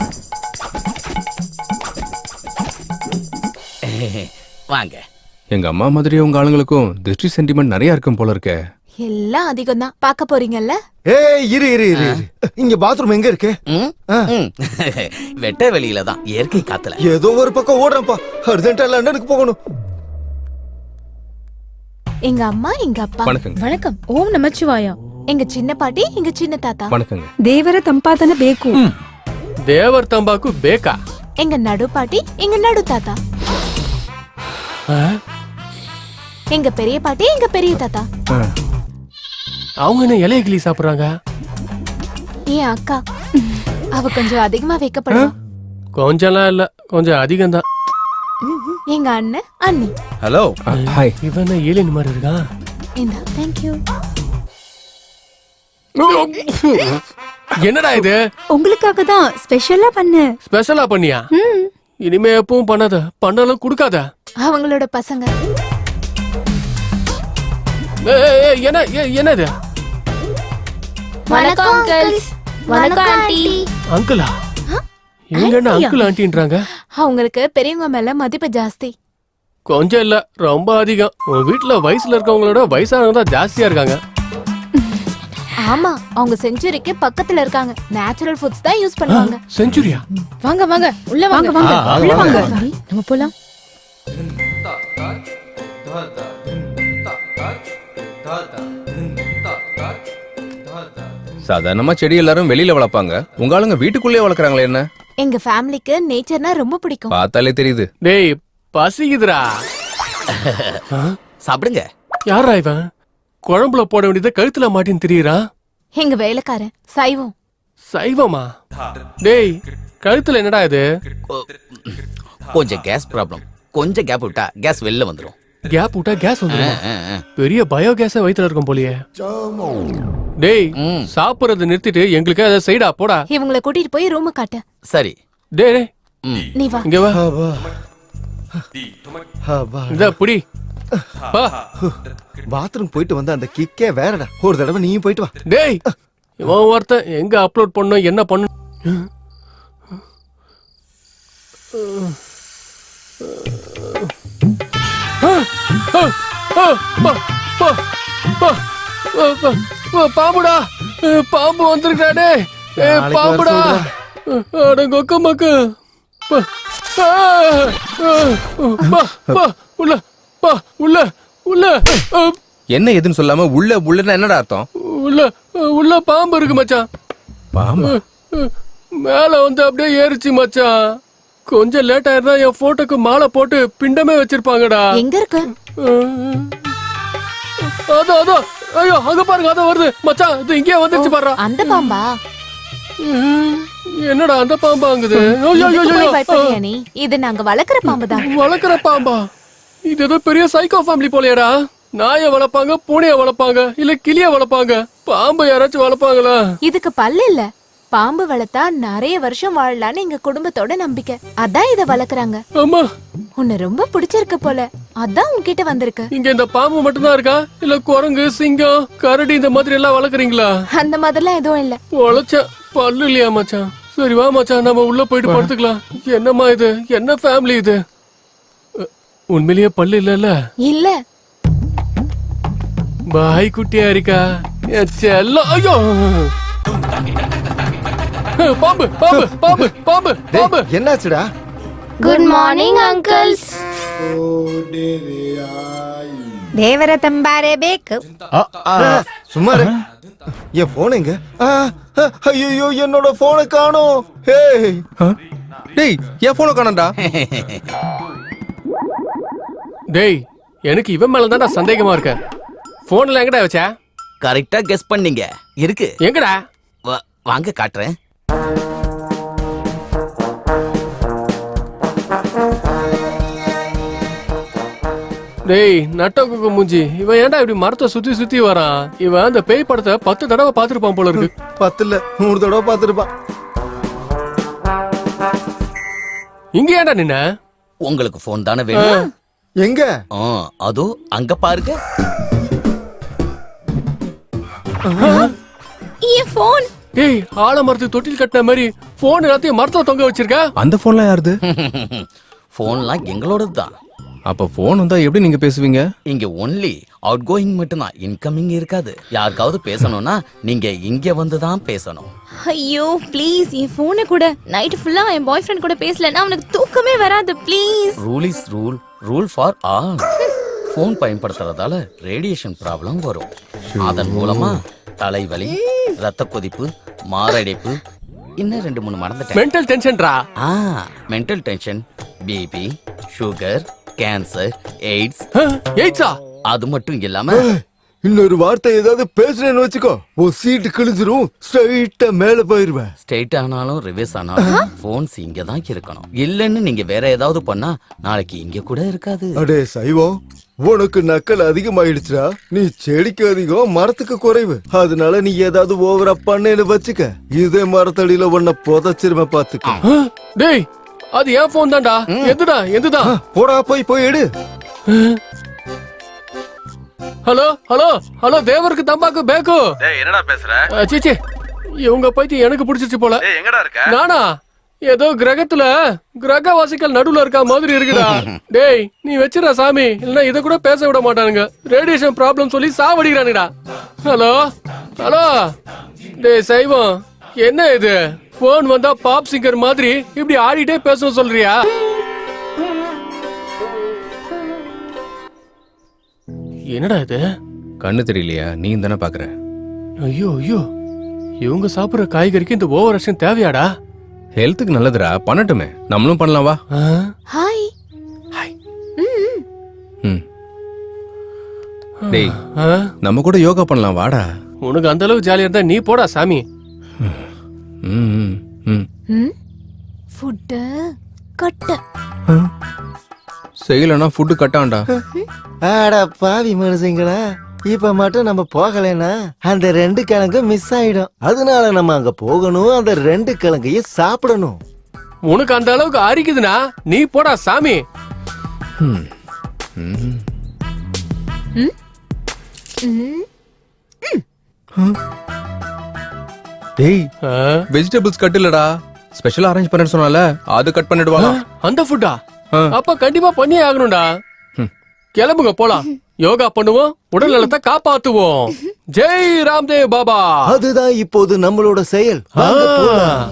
வாங்க எங்க அம்மா மாதிரி உங்க ஆளுங்களுக்கும் திருஷ்டி சென்டிமெண்ட் நிறைய இருக்கும் போல இருக்கே எல்லாம் அதிகம் தான் பாக்க போறீங்கல்ல ஏய் இரு இரு இரு இரு. இங்க பாத்ரூம் எங்க இருக்கு ம்? ஆ. ம். வெட்ட வெளியில தான் இயற்கை காத்துல ஏதோ ஒரு பக்கம் ஓடுறேன்ப்பா அர்ஜென்டா லண்டனுக்கு போகணும் எங்க அம்மா எங்க அப்பா வணக்கங்க வணக்கம் ஓம் நமச்சிவாய எங்க சின்ன பாட்டி எங்க சின்ன தாத்தா வணக்கங்க ದೇವರ ತಂಪಾತನ ಬೇಕು ದೇವರ್ ತಂಬಾಕು ಬೇಕಾ எங்க நடு பாட்டி எங்க நடு தாத்தா எங்க பெரிய பாட்டி எங்க பெரிய தாத்தா ஆ. அவங்க என்ன இலைய கிளி சாப்பிடுறாங்க என் அக்கா அவ கொஞ்சம் அதிகமா வைக்கப்படுவா கொஞ்சம்லாம் இல்ல கொஞ்சம் அதிகம்தான் எங்க அண்ணன் அண்ணி ஹலோ ஆ, ஹாய் இவன் என்ன ஏலியன் மாதிரி இருக்கான் இந்த தேங்க்யூ என்னடா இது? உங்களுக்காக தான் ஸ்பெஷலா பண்ண ஸ்பெஷலா பண்ணியா இனிமே எப்பவும் பண்ணாத. பண்ணாலும் கொடுக்காத. அவங்களோட பசங்க. என்ன என்னது? வணக்கம் அங்கிள்ஸ் வணக்கம் ஆண்டி அங்கிளா? இவங்க என்ன அங்கிள் ஆண்டின்றாங்க அவங்களுக்கு பெரியவங்க மேல மதிப்பு ஜாஸ்தி. கொஞ்சம் இல்ல ரொம்ப அதிகம். உன் வீட்டுல வயசுல இருக்கவங்களோட வயசானவங்க தான் ஜாஸ்தியா இருக்காங்க. ஆமா அவங்க செஞ்சுரிக்கு பக்கத்துல இருக்காங்க. நேச்சுரல் ஃபுட்ஸ் தான் யூஸ் பண்ணுவாங்க. செஞ்சுரியா வாங்க வாங்க உள்ள வாங்க. வாங்க உள்ள வாங்க. நம்ம போலாம். சாதாரணமா செடி எல்லாரும் வெளியில வளர்ப்பாங்க. உங்க ஆளுங்க வீட்டுக்குள்ளேயே வளர்க்குறாங்களே என்ன? எங்க ஃபேமிலிக்கு நேச்சர்னா ரொம்ப பிடிக்கும். பார்த்தாலே தெரியுது. டேய் பசிக்குதுடா. சாப்பிடுங்க. யாரா இவன்? குழம்புல போட வேண்டியதை கழுத்துல மாட்டின்னு திரியறான் எங்க வேலைக்காரன் சைவம். சைவமா? டேய் கழுத்துல என்னடா இது? கொஞ்சம் கேஸ் ப்ராப்ளம். கொஞ்சம் கேப் விட்டா கேஸ் வெளில வந்துரும். கேப் விட்டா கேஸ் வந்துடும். பெரிய பயோ கேஸ வயித்துல இருக்கும் போலியே. டேய் ம். சாப்பிடுறத நிறுத்திட்டு எங்களுக்கு அதை செய்டா போடா. இவங்கள கூட்டிட்டு போய் ரூம காட்டு. சரி. டேய். நீ வா. இங்க வா. இந்த புடி. பாத்ரூம் போயிட்டு வந்த அந்த கிக்கே வேறடா. ஒரு தடவை நீயும் போயிட்டு வா. டேய் இவன் ஒருத்தன் எங்க அப்லோட் பண்ணணும் என்ன பண்ணணும் பாம்புடா பாம்பு வந்திருக்கா டேய். ஏய், நாளைக்கு வர பாம்புடா. அட கொக்க மக்கு. உள்ள. பா, உள்ள உள்ள என்ன எதுன்னு சொல்லாம உள்ள உள்ளன்னா என்னடா அர்த்தம்? உள்ள உள்ள பாம்பு இருக்கு மச்சான். பாமா மேல வந்து அப்படியே ஏறிச்சு மச்சான். கொஞ்சம் லேட் ஆயிருந்தா என் போட்டோக்கு மாலை போட்டு பிண்டமே வச்சிருப்பாங்கடா. எங்க இருக்கு? அதோ அதோ ஐயோ அங்க பாருங்க அதோ வருது. மச்சான் இது இங்கே வந்துருச்சு பாரு அந்த பாம்பா? என்னடா அந்த. பயப்படுறியா நீ? இது நாங்க வளர்க்குற பாம்பு தான். வளர்க்குற பாம்பா? இது ஏதோ பெரிய சைக்கோ ஃபேமிலி போலயேடா. நாயை வளர்ப்பாங்க பூனைய வளர்ப்பாங்க இல்ல கிளிய வளர்ப்பாங்க. பாம்பை யாராச்சும் வளர்ப்பாங்களா? இதுக்கு பல்லு இல்ல. பாம்பு வளர்த்தா நிறைய வருஷம் வாழலாம்னு எங்க குடும்பத்தோட நம்பிக்கை. அதான் இத வளர்க்குறாங்க. ஆமா. உன்னை ரொம்ப பிடிச்சிருக்கு போல. அதான் உன்கிட்ட வந்திருக்கு. இங்க இந்த பாம்பு மட்டும்தான் இருக்கா? இல்ல குரங்கு சிங்கம் கரடி இந்த மாதிரி எல்லாம் வளர்க்குறீங்களா? அந்த மாதிரிலாம் எதுவும் இல்ல. உழைச்ச பல்லு இல்லையா மச்சான்? சரி வா மச்சான். நம்ம உள்ள போயிட்டு படுத்துக்கலாம். என்னம்மா இது? என்ன ஃபேமிலி இது? உண்மையிலேயே பல்லு இல்லல்ல? இல்ல. பாய் குட்டியா இருக்கா? செல்லம். ஐயோ! பாம்பு பாம்பு பாம்பு பாம்பு பாம்பு. என்னாச்சுடா? குட் மார்னிங் அங்கிள்ஸ் தேவர தம்பாரே பேக்கு. சும்மா என் போன் எங்க? ஐயோ என்னோட போனை காணோம். டேய் என் போனை காணண்டா டேய் எனக்கு இவன் மேல தான்டா சந்தேகமா இருக்க. போன்ல எங்கடா வச்ச? கரெக்டா கெஸ் பண்ணீங்க. இருக்கு. எங்கடா? வா- வாங்க காட்டுறேன். டேய் நட்ட குக்கு மூஞ்சி. இவன் ஏன்டா இப்படி மரத்தை சுத்தி சுத்தி வரான் இவன் அந்த பேய் படத்தை பத்து தடவை பார்த்திருப்பான் போல இருக்கு. பத்து இல்ல நூறு தடவை பார்த்துருப்பான். இங்க ஏன்டா நின்ன? உங்களுக்கு ஃபோன் தானே வேணும்? எங்க? ஆ, அதோ அங்க பாருங்க. போன் டேய் ஆலமரத்துக்கு தொட்டில் கட்டின மாதிரி போன் எல்லாத்தையும் மரத்துல தொங்க வச்சிருக்க? அந்த போன்லாம் யாருது? போன்லாம் எங்களோடது தான் அப்ப போன் வந்தா எப்படி நீங்க பேசுவீங்க? இங்க ஒன்லி அவுட் கோயிங் மட்டும்தான் இன்கமிங் இருக்காது. யாருக்காவது பேசணும்னா நீங்க இங்க வந்து தான் பேசணும். ஐயோ ப்ளீஸ் என் போனை கூட நைட் ஃபுல்லா என் பாய் ஃப்ரெண்ட் கூட பேசலன்னா அவனுக்கு தூக்கமே வராது please rule is rule rule for all phone பயன்படுத்துறதால radiation problem வரும். அதன் மூலமா தலைவலி ரத்த கொதிப்பு மாரடைப்பு இன்னும் ரெண்டு மூணு மறந்துட்டேன். மென்டல் டென்ஷன்டா ஆ mental tension BP sugar cancer AIDS எய்ட்ஸா அது மட்டும் இல்லாம இன்னொரு வார்த்தை ஏதாவது பேசுறேன்னு வச்சுக்கோ. உன் சீட்டு கிழிஞ்சிரும் ஸ்ட்ரைட்டா மேல போயிருவேன். ஸ்ட்ரெயிட் ஆனாலும் ரிவர்ஸ் ஆனாலும் போன்ஸ் இங்க தான் இருக்கணும். இல்லன்னு நீங்க வேற ஏதாவது பண்ணா நாளைக்கு இங்க கூட இருக்காது. அடே சைவம் உனக்கு நக்கல் அதிகமாயிடுச்சுடா. நீ செடிக்கு அதிகம் மரத்துக்கு குறைவு. அதனால நீ ஏதாவது ஓவரா பண்ணேன்னு வச்சுக்க. இதே மரத்தடியில உன்னை புதைச்சிரும பாத்துக்க. டேய் அது என் போன் தான்டா. எதுடா எதுதான்? போடா போய் போய் எடு. ஹலோ ஹலோ ஹலோ தேவருக்கு தம்பாக்கு பேக்கு. டேய் என்னடா பேசுற? சீச்சி இவங்க பைத்தியம் எனக்கு பிடிச்சிருச்சு போல. டேய் எங்கடா இருக்க? நானா? ஏதோ கிரகத்துல கிரகவாசிகள் நடுவுல இருக்க மாதிரி இருக்குடா. டேய் நீ வச்சிடா சாமி. இல்லனா இத கூட பேச விட மாட்டானுங்க. ரேடியேஷன் ப்ராப்ளம் சொல்லி சாவடிக்கிறானுடா. Hello hello. டேய் சைவம் என்ன இது? போன் வந்தா பாப் சிங்கர் மாதிரி இப்படி ஆடிட்டே பேசணும் சொல்றியா? என்னடா இது? கண்ணு தெரியலையா? நீ தானே பாக்குற. ஐயோ ஐயோ. இவங்க சாப்பிடுற காய்கறிக்கு இந்த ஓவர் ஆக்ஷன் தேவையாடா? ஹெல்த்துக்கு நல்லதுடா. பண்ணட்டுமே. நம்மளும் பண்ணலாம் வா. ஆ? ஹாய். ம் டேய் ஆ? நம்ம கூட யோகா பண்ணலாம் வாடா. உனக்கு அந்த அளவுக்கு ஜாலியா இருந்தா நீ போடா சாமி. ம் ம், ம். ம்? ஃபுட்டு கட்ட. செய்யலன்னா ஃபுட்டு கட்டான்டா. ஆடா பாவி மனுஷங்களா. இப்ப மட்டும் நம்ம போகலைன்னா அந்த ரெண்டு கிழங்கு மிஸ் ஆயிடும். அதனால நம்ம அங்க போகணும் அந்த ரெண்டு கிழங்கையும் சாப்பிடணும். உனக்கு அந்த அளவுக்கு அரிக்குதுன்னா நீ போடா சாமி. டேய்? வெஜிடபிள்ஸ் கட் இல்லடா. ஸ்பெஷலா அரேஞ்ச் பண்ணேன்னு சொன்னால அது கட் பண்ணிடுவாங்க அந்த ஃபுட்டா. அப்ப கண்டிப்பா பண்ணியே ஆகணும்டா. கிளம்புங்க போலாம். யோகா பண்ணுவோம் உடல் நலத்தை காப்பாத்துவோம். ஜெய் ராம்தேவ் பாபா. அதுதான் இப்போது நம்மளோட செயல். வாங்க போலாம்.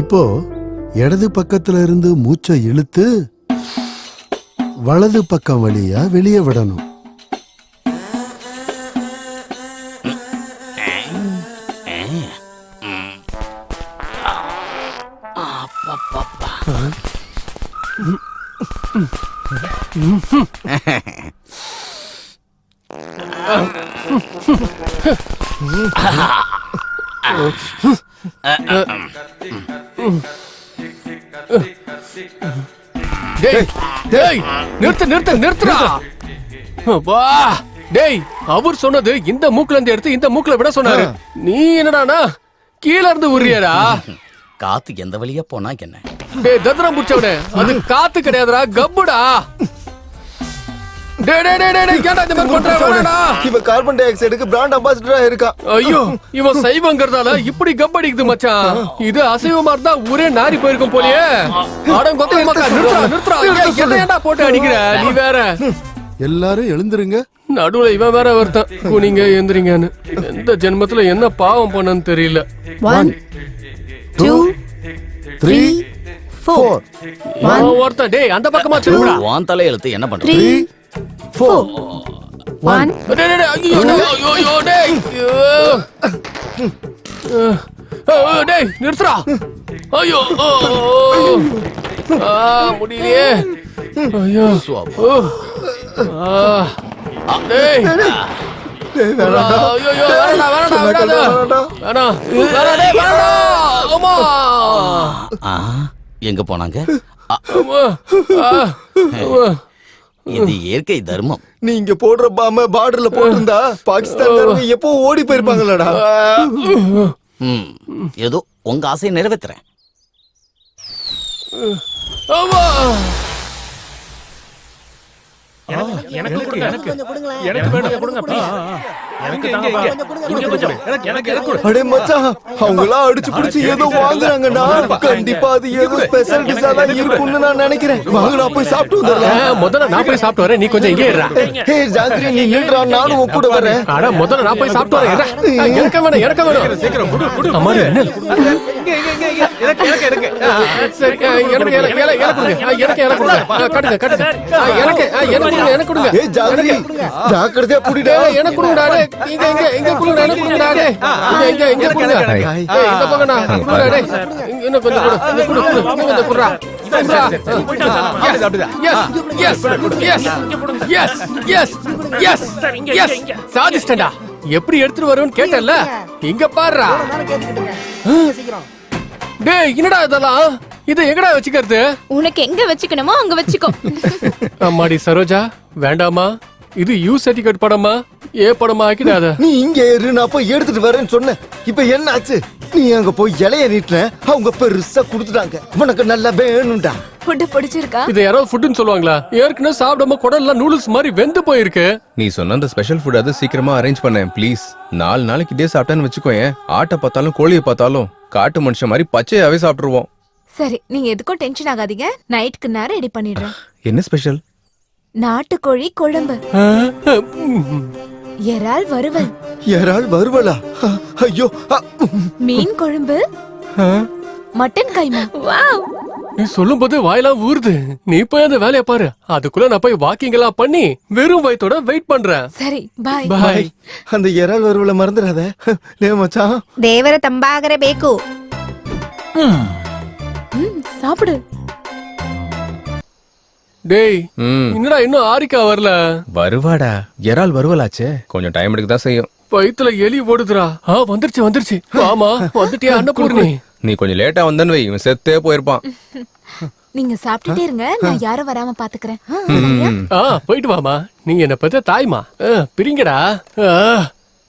இப்போ இடது பக்கத்துல இருந்து மூச்சை இழுத்து வலது பக்கம் வழியா வெளியே விடணும் Hey! டேய் நிறுத்து நிறுத்து நிறுத்துடா. வா. டேய் அவர் சொன்னது இந்த மூக்குல இருந்து எடுத்து இந்த மூக்குல விட சொன்னாரு. நீ என்னடானா கீழ இருந்து உரியடா காத்து எந்த வழியா போனா என்ன? டேய் தத்ரம் புடிச்சவனே. அது காத்து கிடையாதுடா கப்புடா. இவன் கார்பன் டை ஆக்சைடுக்கு பிராண்ட் அம்பாசிடரா இருக்கான் ஐயோ இவன் சைவங்கிறதால இப்படி கப்படிக்குது மச்சான். இது அசைவமா இருந்தா ஊரே நாரி போயிருக்கும் போலயே. அடம் கொத்த மக்கா போட்டு அடிக்கிற? நீ வேற. எல்லாரும் எழுந்துருங்க. நடுவுல இவன் வேற ஒருத்தன். குனிங்க எந்திரிங்கன்னு எந்த ஜென்மத்துல என்ன பாவம் பண்ணன்னு தெரியல. ஒன் டூ த்ரீ ஃபோர் ஒருத்தன். டேய் அந்த பக்கமா திரும்புடா. வான் தலையெழுத்து என்ன பண்றது? த்ரீ ஃபோர் ஒன் ஐயோ, ஐயோ, ஐயோ, டேய். டேய் நிறுத்துறா ஐயோ. ஆ, முடியலையே ஐயோ. ஆ. டேய் எங்க போனாங்க. இது இயற்கை தர்மம். நீங்க போடுற பாம பார்டர்ல போட்டிருந்தா பாகிஸ்தான் எப்போ ஓடி போயிருப்பாங்களடா? ஏதோ உங்க ஆசையை நிறைவேத்துறேன். ஆமா. எனக்கு கொடுங்க எனக்கு எனக்கு வேணுங்க கொடுங்க please. எனக்கு தாங்கப்பா. கொடுங்க கொஞ்சம். எனக்கு எனக்கு கொடு. அடே மச்சான் அவங்களாம் அடிச்சு பிடிச்சு ஏதோ வாங்குறாங்கடா கண்டிப்பா அது ஏதோ ஸ்பெஷல் டிஷ்ஷா தான் இருக்கும்னு நான் நினைக்கிறேன் வாங்கடா போய் சாப்பிட்டு முதல்ல நான் போய் சாப்பிட்டு வரேன் நீ கொஞ்சம் இங்கே இருடா நீ நானும் உன் கூட வரேன் அட முதல்ல நான் போய் சாப்பிட்டு வரேன் எனக்கு வேணும் எனக்கு வேணும் சீக்கிரம் கொடு கொடு அம்மா என்ன எனக்கு எனக்கு எனக்கு சரி எனக்கு எனக்கு எனக்கு கொடுங்க ஆ, எனக்கு எனக்கு கொடுங்க ஆ, கட்டுங்க கட்டுங்க ஆ, எனக்கு ஆ, எனக்கு கொடுங்க எனக்கு கொடுங்க. ஏய் ஜாங்கிரி ஜாக்கிரதையா புடிடா. ஏய், எனக்கு கொடுங்கடா டேய். இங்க இங்க இங்க கொடுங்கடா எனக்கு கொடுங்கடா டேய். இங்க இங்க இங்க கொடுங்க ஏய், இந்த பக்கம்டா கொடுங்கடா டேய். இங்க இன்னும் கொஞ்சம் கொடு இங்க கொடு கொடு. இன்னும் கொஞ்சம் கொடுடா கொடுடா. Yes, yes, yes, yes, yes, yes, yes. சாதிச்சிட்டேன்டா. எப்படி எடுத்துட்டு வருவேன்னு கேட்டல இங்க பாருடா. டேய் என்னடா இதெல்லாம்? இதை எங்கடா வச்சுக்கிறது? உனக்கு எங்க வச்சுக்கணுமோ அங்க வச்சுக்கோ. அம்மாடி சரோஜா வேண்டாமா? இது யூ சர்டிபிகேட் படமா? ஏ படமா ஆக்கிடாத நீ இங்க இரு நான் போய் எடுத்துட்டு வரேன்னு சொன்னேன். இப்ப என்ன ஆச்சு? நீ அங்க போய் இலைய நீட்டின அவங்க பெருசா குடுத்துட்டாங்க. உனக்கு நல்லா வேணும்டா. ஃபுட்டு பிடிச்சிருக்கா? இது யாராவது ஃபுட்னு சொல்லுவாங்களா? ஏற்கனவே சாப்பிடாம குடல்லாம் நூடுல்ஸ் மாதிரி வெந்து போயிருக்கு. நீ சொன்ன அந்த ஸ்பெஷல் ஃபுட் அது சீக்கிரமா அரேஞ்ச் பண்ணேன் ப்ளீஸ் நாலு நாளைக்கு இதே சாப்பிட்டேன்னு வச்சுக்கோயேன். ஆட்டை பார்த்தாலும் கோழியை பார்த்தாலும் காட்டு மனுஷன் மாதிரி பச்சையாவே சாப்பிட்டுருவோம். சரி நீங்க எதுக்கும் டென்ஷன் ஆகாதீங்க. நைட்க்கு நேரம் ரெடி பண்ணிடுறேன். என்ன ஸ்பெஷல் நாட்டுக்கோழி குழம்பு. எறால் வறுவல். எறால் வறுவலா? ஐயோ மீன் குழம்பு. மட்டன் கைமா. வாவ். நீ சொல்லும் போது வாயெல்லாம் ஊறுது. நீ போய் அந்த வேலையை பாரு. அதுக்குள்ள நான் போய் வாக்கிங் எல்லாம் பண்ணி வெறும் வயத்தோட வெயிட் பண்றேன். சரி பாய் பாய் அந்த இறால் வருவல மறந்துடாத. லே மச்சான். தேவர தம்பாகர பேக்கு. ம் சாப்பிடு. டேய் என்னடா இன்னும் ஆரிக்கா வரல? வருவாடா. இறால் வருவலாச்சே. கொஞ்சம் டைம் எடுக்க தான் செய்யும். வயித்துல எலி ஓடுதுடா. ஆ வந்துருச்சு வந்துருச்சு. ஆமா வந்துட்டியா அன்னபூர்ணி? நீ கொஞ்சம் லேட்டா வந்தன்னு வை. இவன் செத்தே போயிருப்பான். நீங்க சாப்பிட்டுட்டே இருங்க. நான் யாரும் வராம பாத்துக்கிறேன். ஆ போயிட்டு வாமா. நீ என்ன பெத்த தாய்மா. பிரிங்கடா. ஆ,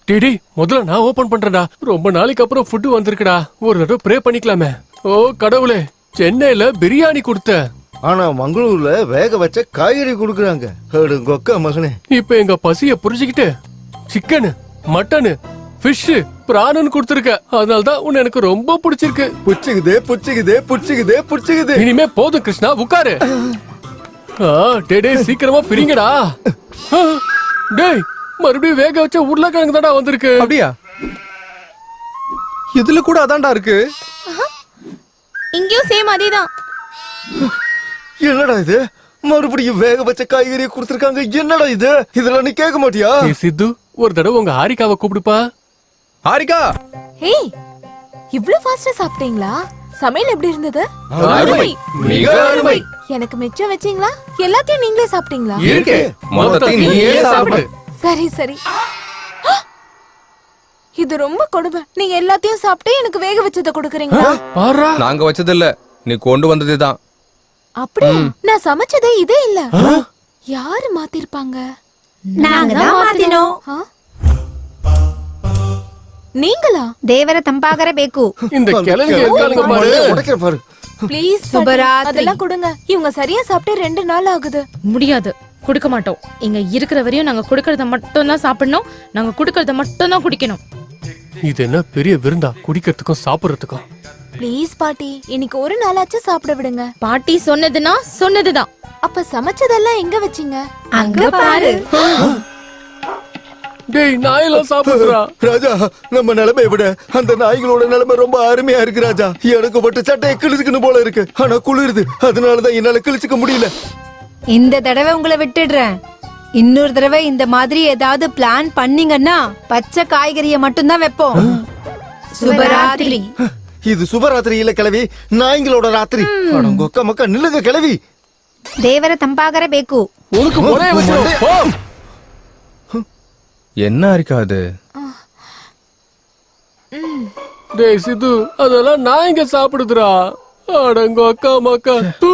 டிடி முதல்ல நான் ஓபன் பண்றேன்டா. ரொம்ப நாளைக்கு அப்புறம் ஃபுட் வந்திருக்குடா. ஒரு தடவை ப்ரே பண்ணிக்கலாமே. ஓ கடவுளே சென்னையில பிரியாணி கொடுத்த. ஆனா மங்களூர்ல வேக வச்ச காய்கறி குடுக்குறாங்க. கொக்க மகனே. இப்ப எங்க பசிய புரிஞ்சுக்கிட்டு சிக்கனு மட்டனு ஃபிஷ் பிராணன் கொடுத்துருக்க. அதனாலதான் உன்னை எனக்கு ரொம்ப பிடிச்சிருக்கு. புடிச்சுக்குதே புடிச்சுக்குதே புடிச்சுக்குதே புடிச்சுக்குது இனிமே போதும் கிருஷ்ணா உட்காரு. டேய் சீக்கிரமா பிரிங்கடா. டேய் மறுபடியும் வேக வச்ச உருளைக்கிழங்கு தான்டா வந்திருக்கு. அப்படியா? இதுல கூட அதான்டா இருக்கு. இங்கேயும் சேம் அதேதான். என்னடா இது? மறுபடியும் வேக வச்ச காய்கறியை கொடுத்துருக்காங்க. என்னடா இது? இதெல்லாம் நீ கேட்க மாட்டியா? ஏய் சித்து ஒரு தடவை உங்க ஹாரிகாவை கூப்பிடுப்பா. ஹாரிகா! ஹேய் இவ்ளோ ஃபாஸ்டா சாப்பிட்டீங்களா? சமையல் எப்படி இருந்தது? அருமை. மிக அருமை. எனக்கு மிச்சம் வச்சீங்களா? எல்லாத்தையும் நீங்களே சாப்பிட்டீங்களா? இருக்கே. மொத்தத்தையும் நீயே சாப்பிடு. சரி சரி! இது ரொம்ப கொடுமை. நீங்க எல்லாத்தையும் சாப்பிட்டு எனக்கு வேக வச்சத குடுக்கறீங்களா? நாங்க வச்சது இல்ல நீ கொண்டு வந்தது தான் அப்படியே நான் சமைச்சதே இதே இல்ல. யாரு மாத்திருப்பாங்க? நீங்களா? தேவர தம்பாகர பேக்கு. இந்த கிழங்கு ப்ளீஸ் சுபராத்திரி. அதெல்லாம் கொடுங்க. இவங்க சரியா சாப்பிட்டு ரெண்டு நாள் ஆகுது. முடியாது. குடுக்க மாட்டோம். இங்க இருக்கிற வரையும் நாங்க குடுக்கறத மட்டும் தான் சாப்பிடணும். நாங்க குடுக்கறத மட்டும் தான் குடிக்கணும். இது என்ன பெரிய விருந்தா? குடிக்கிறதுக்கும் சாப்பிடுறதுக்கும். ப்ளீஸ் பாட்டி. இன்னைக்கு ஒரு நாளாச்சும் சாப்பிட விடுங்க. பாட்டி சொன்னதுன்னா சொன்னதுதான். அப்ப சமைச்சதெல்லாம் எங்க வச்சீங்க? அங்க பாரு. டேய் நாயெல்லாம் சாப்பிடுறா. ராஜா நம்ம நிலைமை விட அந்த நாய்களோட நிலைமை ரொம்ப அருமையா இருக்கு ராஜா. எனக்கு மட்டும் சட்டையை கிழிச்சுக்கணும் போல இருக்கு. ஆனா குளிருது. அதனாலதான் என்னால கிழிச்சுக்க முடியல. இந்த தடவை உங்களை விட்டுடுறேன். இன்னொரு தடவை இந்த மாதிரி ஏதாவது பிளான் பண்ணீங்கன்னா பச்சை காய்கறியை மட்டும்தான் வைப்போம் சுபராத்திரி இது சுபராத்திரி இல்ல கிளவி நாய்களோட ராத்திரி அட கொக்க மக்கா நில்லுங்க கிளவி ದೇವರ ತಂಪಾಗರಬೇಕು உனக்கு ஒரே வச்சிரும் போ என்ன ஹாரிகா அது டேய் சித்து அதெல்லாம் நான் இங்க சாப்பிடுதுடா அடங்க அக்கா மக்கா தூ